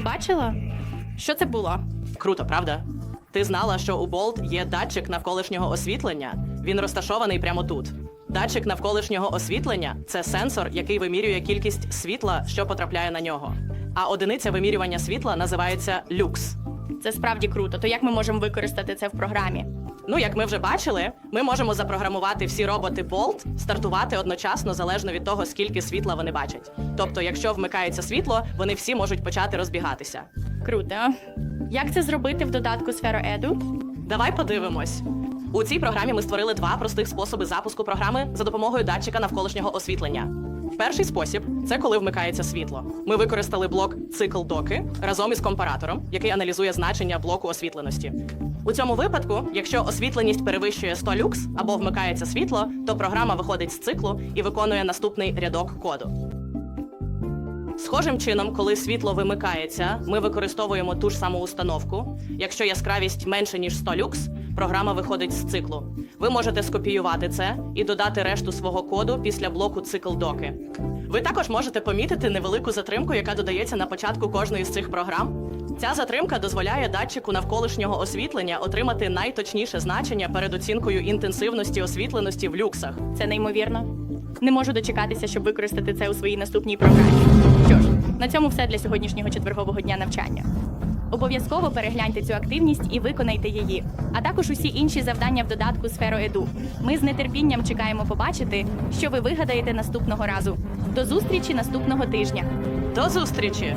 бачила? Що це було? Круто, правда? Ти знала, що у Болт є датчик навколишнього освітлення? Він розташований прямо тут. Датчик навколишнього освітлення це сенсор, який вимірює кількість світла, що потрапляє на нього. А одиниця вимірювання світла називається люкс. Це справді круто. То як ми можемо використати це в програмі? Ну, як ми вже бачили, ми можемо запрограмувати всі роботи Bolt стартувати одночасно залежно від того, скільки світла вони бачать. Тобто, якщо вмикається світло, вони всі можуть почати розбігатися. Круто. Як це зробити в додатку Еду? Давай подивимось. У цій програмі ми створили два простих способи запуску програми за допомогою датчика навколишнього освітлення. Перший спосіб це коли вмикається світло. Ми використали блок цикл доки разом із компаратором, який аналізує значення блоку освітленості. У цьому випадку, якщо освітленість перевищує 100 люкс або вмикається світло, то програма виходить з циклу і виконує наступний рядок коду. Схожим чином, коли світло вимикається, ми використовуємо ту ж саму установку. Якщо яскравість менше ніж 100 люкс, програма виходить з циклу. Ви можете скопіювати це і додати решту свого коду після блоку цикл доки. Ви також можете помітити невелику затримку, яка додається на початку кожної з цих програм. Ця затримка дозволяє датчику навколишнього освітлення отримати найточніше значення перед оцінкою інтенсивності освітленості в люксах. Це неймовірно. Не можу дочекатися, щоб використати це у своїй наступній програмі. Що ж, на цьому все для сьогоднішнього четвергового дня навчання. Обов'язково перегляньте цю активність і виконайте її, а також усі інші завдання в додатку сферу Еду. Ми з нетерпінням чекаємо побачити, що ви вигадаєте наступного разу. До зустрічі наступного тижня. До зустрічі!